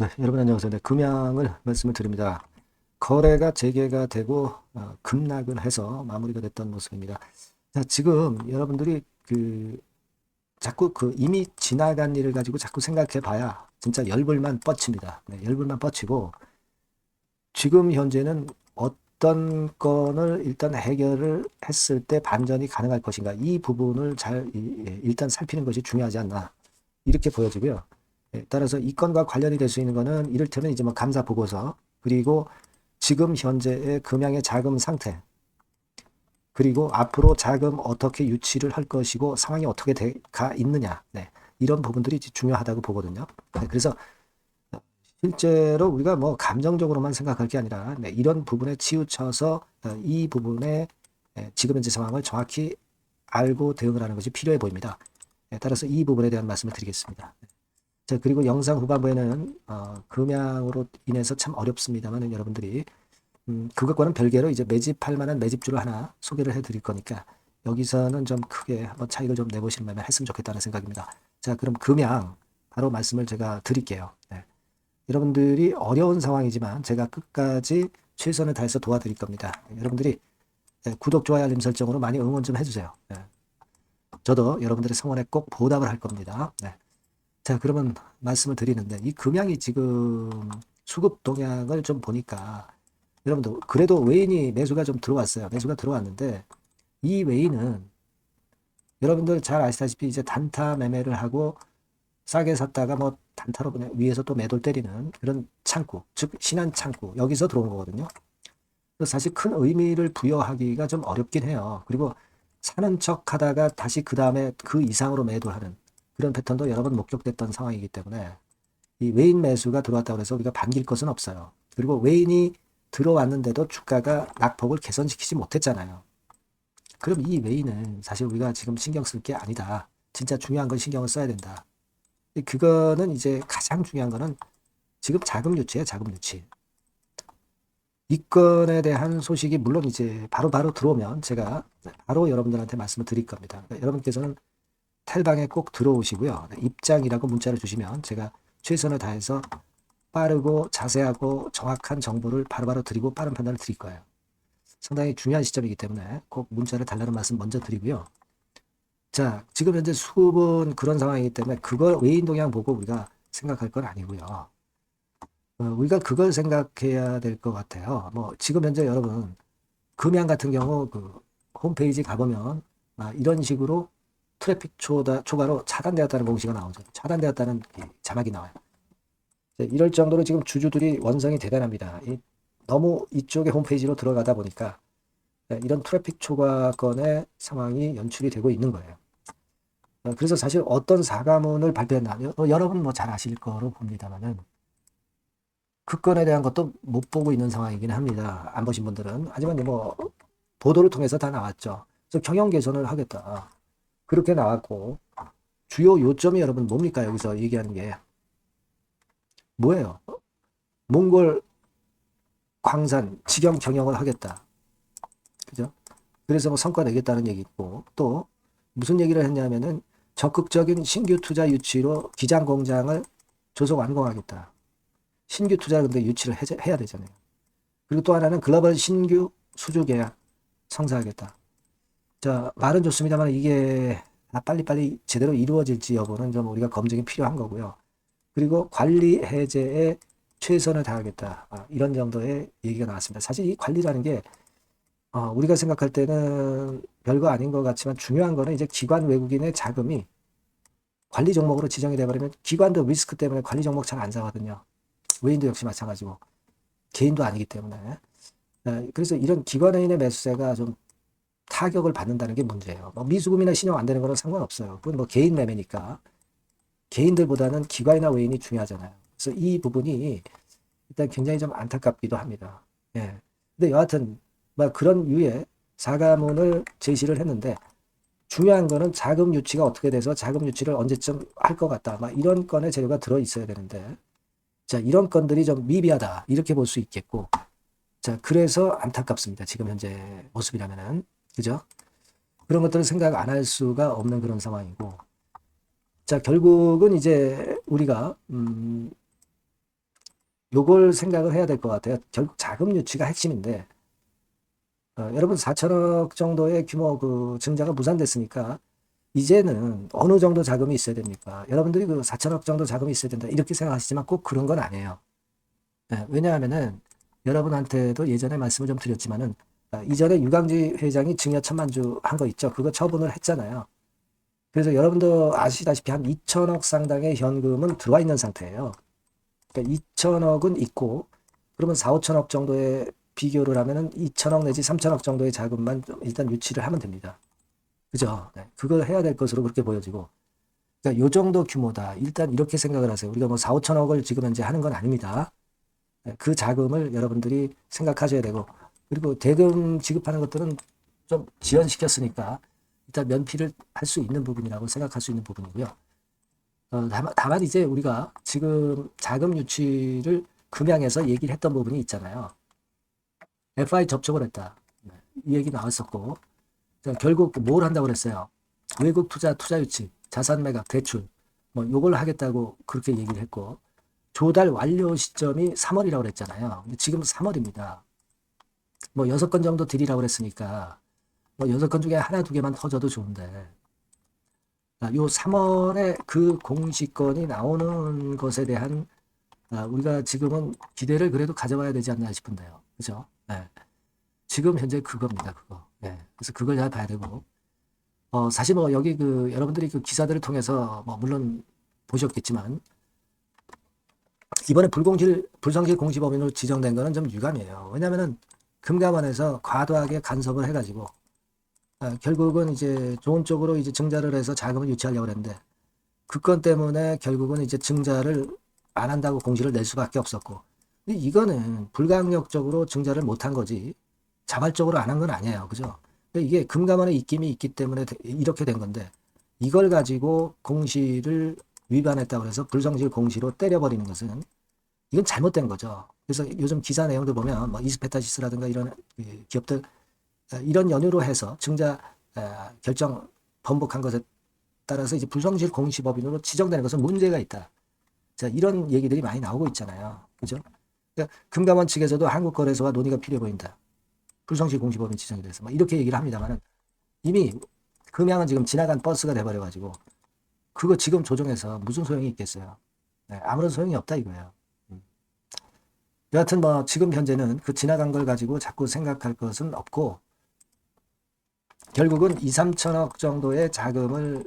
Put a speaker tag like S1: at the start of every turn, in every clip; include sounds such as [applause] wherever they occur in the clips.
S1: 네, 여러분 안녕하세요. 네, 금양을 말씀을 드립니다. 거래가 재개가 되고 어, 급락을 해서 마무리가 됐던 모습입니다. 자, 지금 여러분들이 그 자꾸 그 이미 지나간 일을 가지고 자꾸 생각해 봐야 진짜 열불만 뻗칩니다. 네, 열불만 뻗치고 지금 현재는 어떤 건을 일단 해결을 했을 때 반전이 가능할 것인가 이 부분을 잘 이- 예, 일단 살피는 것이 중요하지 않나 이렇게 보여지고요. 예, 따라서 이 건과 관련이 될 수 있는 거는 이를테면 이제 뭐 감사 보고서 그리고 지금 현재의 금양의 자금 상태 그리고 앞으로 자금 어떻게 유치를 할 것이고 상황이 어떻게 돼 가 있느냐 네, 이런 부분들이 중요하다고 보거든요. 네, 그래서 실제로 우리가 뭐 감정적으로만 생각할 게 아니라 네, 이런 부분에 치우쳐서 어, 이 부분의 예, 지금 현재 상황을 정확히 알고 대응을 하는 것이 필요해 보입니다. 예, 따라서 이 부분에 대한 말씀을 드리겠습니다. 자, 그리고 영상 후반부에는 어, 금양으로 인해서 참 어렵습니다만 여러분들이 음, 그것과는 별개로 이제 매집할 만한 매집주를 하나 소개를 해드릴 거니까 여기서는 좀 크게 한번 차익을 좀 내보시는 면 했으면 좋겠다는 생각입니다. 자, 그럼 금양 바로 말씀을 제가 드릴게요. 네. 여러분들이 어려운 상황이지만 제가 끝까지 최선을 다해서 도와드릴 겁니다. 여러분들이 네, 구독, 좋아요, 알림 설정으로 많이 응원 좀 해주세요. 네. 저도 여러분들의 성원에 꼭 보답을 할 겁니다. 네. 자, 그러면 말씀을 드리는데 이 금양이 지금 수급 동향을 좀 보니까 여러분들 그래도 외인이 매수가 좀 들어왔어요. 매수가 들어왔는데 이 외인은 여러분들 잘 아시다시피 이제 단타 매매를 하고 싸게 샀다가 뭐 단타로 그냥 위에서 또 매도를 때리는 그런 창구, 즉 신한 창구 여기서 들어온 거거든요. 사실 큰 의미를 부여하기가 좀 어렵긴 해요. 그리고 사는 척 하다가 다시 그 다음에 그 이상으로 매도하는 그런 패턴도 여러 번 목격됐던 상황이기 때문에 이 외인 매수가 들어왔다고 해서 우리가 반길 것은 없어요. 그리고 외인이 들어왔는데도 주가가 낙폭을 개선시키지 못했잖아요. 그럼 이 외인은 사실 우리가 지금 신경 쓸 게 아니다. 진짜 중요한 건 신경을 써야 된다. 그거는 이제 가장 중요한 거는 지금 자금 유치예요, 자금 유치. 이 건에 대한 소식이 물론 이제 바로 바로 들어오면 제가 바로 여러분들한테 말씀을 드릴 겁니다. 그러니까 여러분께서는 탈방에 꼭 들어오시고요. 네, 입장이라고 문자를 주시면 제가 최선을 다해서 빠르고 자세하고 정확한 정보를 바로바로 드리고 빠른 판단을 드릴 거예요. 상당히 중요한 시점이기 때문에 꼭 문자를 달라는 말씀 먼저 드리고요. 자, 지금 현재 수급은 그런 상황이기 때문에 그걸 외인 동향 보고 우리가 생각할 건 아니고요. 어, 우리가 그걸 생각해야 될 것 같아요. 뭐 지금 현재 여러분 금양 같은 경우 그 홈페이지 가보면 아, 이런 식으로 트래픽 초다, 초과로 차단되었다는 공시가 나오죠. 차단되었다는 이 자막이 나와요. 네, 이럴 정도로 지금 주주들이 원성이 대단합니다. 이, 너무 이쪽의 홈페이지로 들어가다 보니까 네, 이런 트래픽 초과 건의 상황이 연출이 되고 있는 거예요. 어, 그래서 사실 어떤 사과문을 발표했나, 여, 여러분 뭐 잘 아실 거로 봅니다만은 그 건에 대한 것도 못 보고 있는 상황이긴 합니다. 안 보신 분들은. 하지만 뭐 보도를 통해서 다 나왔죠. 그래서 경영 개선을 하겠다. 그렇게 나왔고 주요 요점이 여러분 뭡니까 여기서 얘기하는 게 뭐예요? 몽골 광산 직영 경영을 하겠다. 그죠? 그래서 뭐 성과 내겠다는 얘기 있고 또 무슨 얘기를 했냐면은 적극적인 신규 투자 유치로 기장 공장을 조속 완공하겠다. 신규 투자 근데 유치를 해, 해야 되잖아요. 그리고 또 하나는 글로벌 신규 수주 계약 성사하겠다. 자, 말은 좋습니다만 이게 아, 빨리빨리 제대로 이루어질지 여부는 좀 우리가 검증이 필요한 거고요. 그리고 관리 해제에 최선을 다하겠다. 아, 이런 정도의 얘기가 나왔습니다. 사실 이 관리라는 게 어, 우리가 생각할 때는 별거 아닌 것 같지만 중요한 거는 이제 기관 외국인의 자금이 관리 종목으로 지정이 돼버리면 기관도 리스크 때문에 관리 종목 잘 안 사거든요. 외인도 역시 마찬가지고 개인도 아니기 때문에 에, 그래서 이런 기관인의 매수세가 좀 타격을 받는다는 게 문제예요. 뭐 미수금이나 신용 안 되는 거는 상관없어요. 그건 뭐 개인 매매니까 개인들보다는 기관이나 외인이 중요하잖아요. 그래서 이 부분이 일단 굉장히 좀 안타깝기도 합니다. 예. 근데 여하튼 뭐 그런 유의 사과문을 제시를 했는데 중요한 거는 자금 유치가 어떻게 돼서 자금 유치를 언제쯤 할 것 같다. 막 이런 건의 재료가 들어 있어야 되는데 자 이런 건들이 좀 미비하다 이렇게 볼 수 있겠고 자 그래서 안타깝습니다. 지금 현재 모습이라면은 그죠? 그런 것들을 생각 안 할 수가 없는 그런 상황이고 자 결국은 이제 우리가 음 요걸 생각을 해야 될 것 같아요. 결국 자금 유치가 핵심인데 어, 여러분 4천억 정도의 규모 그 증자가 무산됐으니까 이제는 어느 정도 자금이 있어야 됩니까? 여러분들이 그 4천억 정도 자금이 있어야 된다 이렇게 생각하시지만 꼭 그런 건 아니에요. 예, 왜냐하면은 여러분한테도 예전에 말씀을 좀 드렸지만은 아, 이전에 유강지 회장이 증여 천만주 한 거 있죠. 그거 처분을 했잖아요. 그래서 여러분도 아시다시피 한 2천억 상당의 현금은 들어와 있는 상태예요. 그러니까 2천억은 있고 그러면 4, 5천억 정도의 비교를 하면은 2천억 내지 3천억 정도의 자금만 좀 일단 유치를 하면 됩니다. 그죠? 네, 그걸 해야 될 것으로 그렇게 보여지고 그러니까 요 정도 규모다. 일단 이렇게 생각을 하세요. 우리가 뭐 4, 5천억을 지금 현재 하는 건 아닙니다. 네, 그 자금을 여러분들이 생각하셔야 되고 그리고 대금 지급하는 것들은 좀 지연시켰으니까 일단 면피를 할 수 있는 부분이라고 생각할 수 있는 부분이고요. 어, 다만, 다만 이제 우리가 지금 자금 유치를 금양에서 얘기를 했던 부분이 있잖아요. FI 접촉을 했다. 네, 이 얘기 나왔었고 자, 결국 뭘 한다고 그랬어요? 외국 투자, 투자 유치, 자산 매각, 대출 뭐 요걸 하겠다고 그렇게 얘기를 했고 조달 완료 시점이 3월이라고 그랬잖아요. 지금 3월입니다. 뭐 여섯 건 정도 드리라고 그랬으니까 뭐 여섯 건 중에 하나 두 개만 터져도 좋은데 아, 요 3월에 그 공시권이 나오는 것에 대한 아, 우리가 지금은 기대를 그래도 가져봐야 되지 않나 싶은데요. 그죠? 네. 지금 현재 그겁니다. 그거. 네. 그래서 그걸 잘 봐야 되고 어, 사실 뭐 여기 그 여러분들이 그 기사들을 통해서 뭐 물론 보셨겠지만 이번에 불공실 불성실 공시법인으로 지정된 거는 좀 유감이에요. 왜냐면은 금감원에서 과도하게 간섭을 해가지고 아, 결국은 이제 좋은 쪽으로 이제 증자를 해서 자금을 유치하려고 했는데 그 건 때문에 결국은 이제 증자를 안 한다고 공시를 낼 수밖에 없었고 근데 이거는 불강력적으로 증자를 못한 거지 자발적으로 안 한 건 아니에요. 그죠? 이게 금감원의 입김이 있기 때문에 되- 이렇게 된 건데 이걸 가지고 공시를 위반했다고 해서 불성실 공시로 때려버리는 것은 이건 잘못된 거죠 그래서 요즘 기사 내용들 보면 뭐 이스페타시스라든가 이런 그 기업들 어, 이런 연유로 해서 증자 어, 결정 번복한 것에 따라서 이제 불성실 공시법인으로 지정되는 것은 문제가 있다. 자, 이런 얘기들이 많이 나오고 있잖아요. 그죠? 그러니까 금감원 측에서도 한국거래소와 논의가 필요해 보인다. 불성실 공시법인 지정이 돼서 막 이렇게 얘기를 합니다만은 이미 금양은 지금 지나간 버스가 돼버려가지고 그거 지금 조정해서 무슨 소용이 있겠어요? 네, 아무런 소용이 없다 이거예요. 음. 여하튼 뭐 지금 현재는 그 지나간 걸 가지고 자꾸 생각할 것은 없고 결국은 2, 3천억 정도의 자금을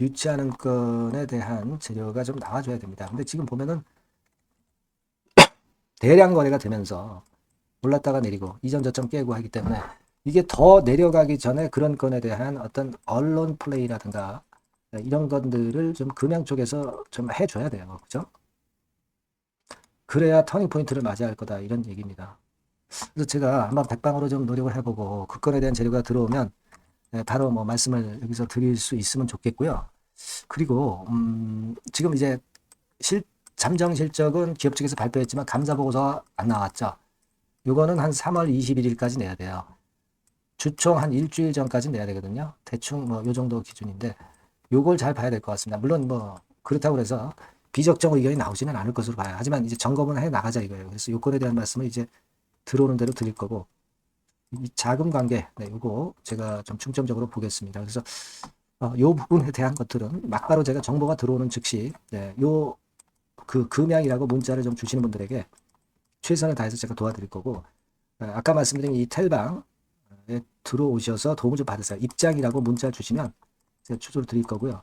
S1: 유치하는 건에 대한 재료가 좀 나와줘야 됩니다. 근데 지금 보면은 [coughs] 대량 거래가 되면서 올랐다가 내리고 이전 저점 깨고 하기 때문에 이게 더 내려가기 전에 그런 건에 대한 어떤 언론 플레이라든가 이런 것들을 좀 금양 쪽에서 좀 해줘야 돼요. 그죠? 그래야 터닝 포인트를 맞이할 거다 이런 얘기입니다. 그래서 제가 한번 백방으로 좀 노력을 해보고 그 건에 대한 재료가 들어오면 네, 바로 뭐 말씀을 여기서 드릴 수 있으면 좋겠고요. 그리고 음, 지금 이제 실 잠정 실적은 기업 측에서 발표했지만 감사 보고서 안 나왔죠. 요거는 한 3월 21일까지 내야 돼요. 주총 한 일주일 전까지 내야 되거든요. 대충 뭐 요 정도 기준인데 요걸 잘 봐야 될 것 같습니다. 물론 뭐 그렇다고 해서 비적정 의견이 나오지는 않을 것으로 봐요. 하지만 이제 점검은 해 나가자 이거예요. 그래서 요건에 대한 말씀을 이제 들어오는 대로 드릴 거고 이 자금 관계, 네, 요거 제가 좀 중점적으로 보겠습니다. 그래서 어, 요 부분에 대한 것들은 막바로 제가 정보가 들어오는 즉시 네, 요그 금양이라고 문자를 좀 주시는 분들에게 최선을 다해서 제가 도와드릴 거고 어, 아까 말씀드린 이 텔방에 들어오셔서 도움을 좀 받으세요. 입장이라고 문자 주시면 제가 추조를 드릴 거고요.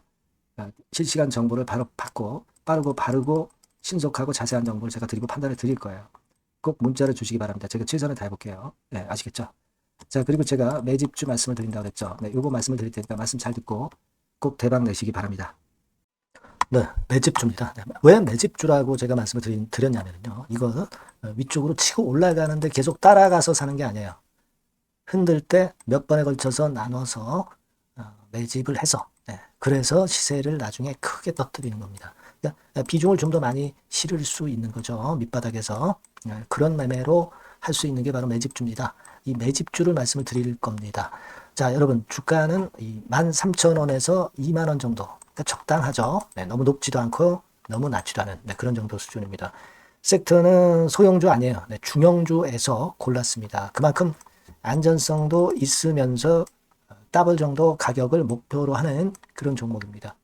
S1: 어, 실시간 정보를 바로 받고 빠르고 바르고 신속하고 자세한 정보를 제가 드리고 판단을 드릴 거예요. 꼭 문자를 주시기 바랍니다. 제가 최선을 다해볼게요. 네, 아시겠죠? 자, 그리고 제가 매집주 말씀을 드린다고 그랬죠. 네, 요거 말씀을 드릴 테니까 말씀 잘 듣고 꼭 대박 내시기 바랍니다. 네, 매집주입니다. 네, 왜 매집주라고 제가 말씀을 드린, 드렸냐면요. 이거 어, 위쪽으로 치고 올라가는데 계속 따라가서 사는 게 아니에요. 흔들 때 몇 번에 걸쳐서 나눠서 어, 매집을 해서 네, 그래서 시세를 나중에 크게 터뜨리는 겁니다. 그러니까 비중을 좀 더 많이 실을 수 있는 거죠. 밑바닥에서 네, 그런 매매로 할 수 있는 게 바로 매집주입니다. 이 매집주를 말씀을 드릴 겁니다. 자, 여러분 주가는 이 13,000원에서 2만 원 정도. 그러니까 적당하죠. 네, 너무 높지도 않고 너무 낮지도 않은 네, 그런 정도 수준입니다. 섹터는 소형주 아니에요. 네, 중형주에서 골랐습니다. 그만큼 안전성도 있으면서 더블 정도 가격을 목표로 하는 그런 종목입니다.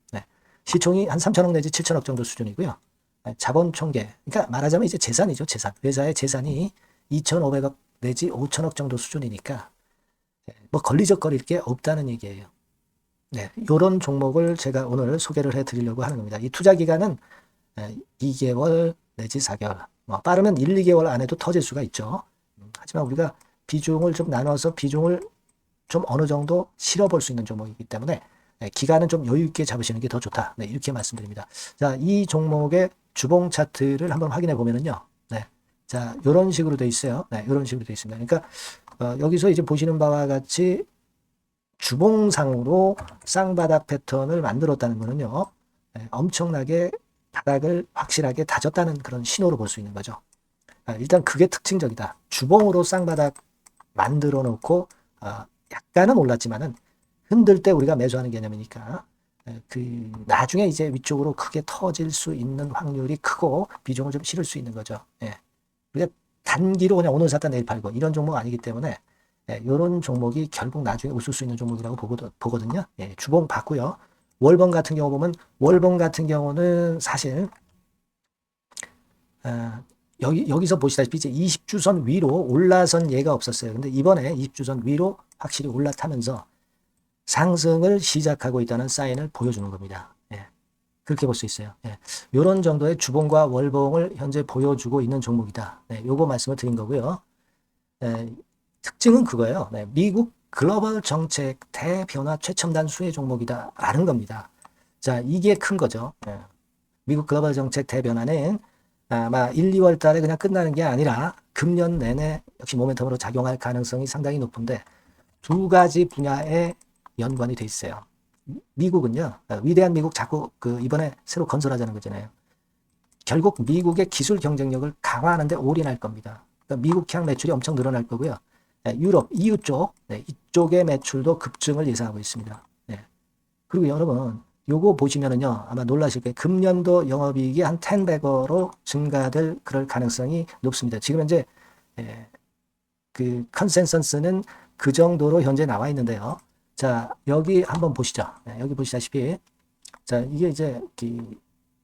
S1: 네. 시총이 한 3천억 내지 7천억 정도 수준이고요. 네, 자본 총계, 그러니까 말하자면 이제 재산이죠, 재산. 회사의 재산이 2,500억 내지 5천억 정도 수준이니까 네, 뭐 걸리적거릴 게 없다는 얘기예요. 네, 이런 종목을 제가 오늘 소개를 해드리려고 하는 겁니다. 이 투자 기간은 2개월 내지 4개월, 뭐 빠르면 1, 2개월 안에도 터질 수가 있죠. 음, 하지만 우리가 비중을 좀 나눠서 비중을 좀 어느 정도 실어볼 수 있는 종목이기 때문에 네, 기간은 좀 여유 있게 잡으시는 게 더 좋다. 네, 이렇게 말씀드립니다. 자, 이 종목의 주봉 차트를 한번 확인해 보면은요. 네. 자, 이런 식으로 돼 있어요. 네, 이런 식으로 돼 있습니다. 그러니까 어, 여기서 이제 보시는 바와 같이 주봉상으로 쌍바닥 패턴을 만들었다는 거는요. 네, 엄청나게 바닥을 확실하게 다졌다는 그런 신호로 볼 수 있는 거죠. 아, 일단 그게 특징적이다. 주봉으로 쌍바닥 만들어 놓고 아, 약간은 올랐지만은 흔들 때 우리가 매수하는 개념이니까 에, 그 나중에 이제 위쪽으로 크게 터질 수 있는 확률이 크고 비중을 좀 실을 수 있는 거죠. 예. 우리가 단기로 그냥 오늘 샀다 내일 팔고 이런 종목 아니기 때문에 예, 이런 종목이 결국 나중에 웃을 수 있는 종목이라고 보거든, 요 예, 주봉 봤고요. 월봉 같은 경우 보면 월봉 같은 경우는 사실 어, 여기 여기서 보시다시피 이제 20주선 위로 올라선 예가 없었어요. 근데 이번에 20주선 위로 확실히 올라타면서 상승을 시작하고 있다는 사인을 보여주는 겁니다. 예. 그렇게 볼 수 있어요. 예. 이런 정도의 주봉과 월봉을 현재 보여주고 있는 종목이다. 네, 요거 말씀을 드린 거고요. 예, 특징은 그거예요. 네, 미국 글로벌 정책 대변화 최첨단 수혜 종목이다. 라는 겁니다. 자, 이게 큰 거죠. 예. 미국 글로벌 정책 대변화는 아마 1, 2월 달에 그냥 끝나는 게 아니라 금년 내내 역시 모멘텀으로 작용할 가능성이 상당히 높은데 두 가지 분야에 연관이 돼 있어요. 미국은요, 위대한 미국 자꾸 그 이번에 새로 건설하자는 거잖아요. 결국 미국의 기술 경쟁력을 강화하는데 올인할 겁니다. 그러니까 미국향 매출이 엄청 늘어날 거고요. 네, 유럽, EU 쪽, 네, 이쪽의 매출도 급증을 예상하고 있습니다. 네. 그리고 여러분, 요거 보시면은요, 아마 놀라실 거예요. 금년도 영업이익이 한 10배거로 증가될 그럴 가능성이 높습니다. 지금 현재, 예, 그 컨센서스는 그 정도로 현재 나와 있는데요. 자, 여기 한번 보시죠. 네, 여기 보시다시피, 자, 이게 이제 그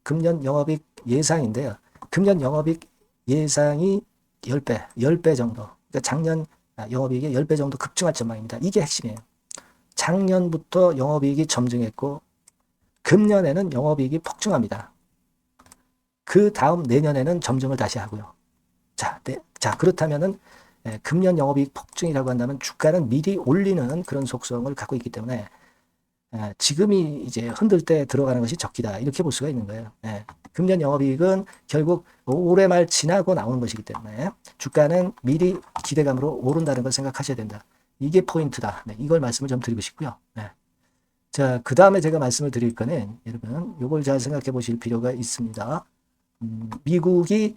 S1: 금년 영업이익 예상인데요. 금년 영업이익 예상이 10배, 10배 정도. 그러니까 작년 영업이익이 10배 정도 급증할 전망입니다. 이게 핵심이에요. 작년부터 영업이익이 점증했고, 금년에는 영업이익이 폭증합니다. 그 다음 내년에는 점증을 다시 하고요. 자, 네, 자 그렇다면은 예, 금년 영업이익 폭증이라고 한다면 주가는 미리 올리는 그런 속성을 갖고 있기 때문에 예, 지금이 이제 흔들 때 들어가는 것이 적기다 이렇게 볼 수가 있는 거예요. 예, 금년 영업이익은 결국 올해 말 지나고 나오는 것이기 때문에 주가는 미리 기대감으로 오른다는 걸 생각하셔야 된다. 이게 포인트다. 네, 이걸 말씀을 좀 드리고 싶고요. 네. 자, 그 다음에 제가 말씀을 드릴 거는 여러분 이걸 잘 생각해 보실 필요가 있습니다. 음, 미국이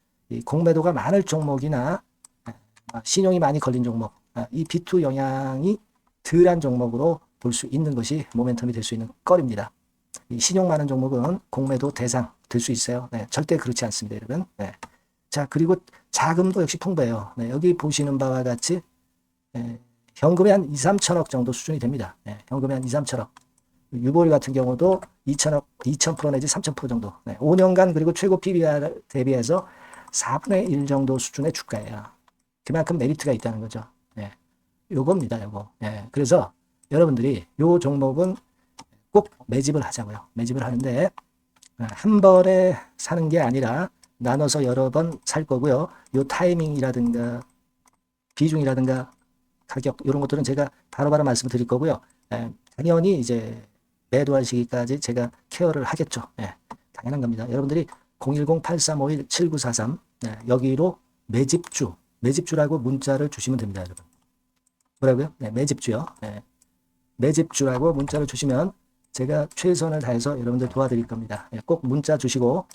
S1: 이 공매도가 많을 종목이나 아, 신용이 많이 걸린 종목, 아, 이 B2 영향이 덜한 종목으로 볼 수 있는 것이 모멘텀이 될 수 있는 거리입니다. 이 신용 많은 종목은 공매도 대상 될 수 있어요. 네, 절대 그렇지 않습니다, 여러분. 네. 자, 그리고 자금도 역시 풍부해요. 네, 여기 보시는 바와 같이 네, 현금이 한 2, 3천억 정도 수준이 됩니다. 네, 현금이 한 2, 3천억. 유보리 같은 경우도 2천억, 2,000% 내지 3,000% 정도. 네, 5년간 그리고 최고 PBR 대비해서 4분의 1 정도 수준의 주가예요. 그만큼 메리트가 있다는 거죠. 네. 요겁니다, 요거. 네. 그래서 여러분들이 요 종목은 꼭 매집을 하자고요. 매집을 하는데 어, 한 번에 사는 게 아니라 나눠서 여러 번 살 거고요. 요 타이밍이라든가 비중이라든가 가격 이런 것들은 제가 바로바로 말씀을 드릴 거고요. 예, 당연히 이제 매도할 시기까지 제가 케어를 하겠죠. 예, 당연한 겁니다. 여러분들이 010-8351-7943 네, 여기로 매집주, 매집주라고 문자를 주시면 됩니다, 여러분. 뭐라고요? 네, 매집주요. 네. 매집주라고 문자를 주시면 제가 최선을 다해서 여러분들 도와드릴 겁니다. 네, 꼭 문자 주시고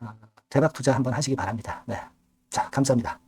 S1: 아, 대박 투자 한번 하시기 바랍니다. 네. 자, 감사합니다.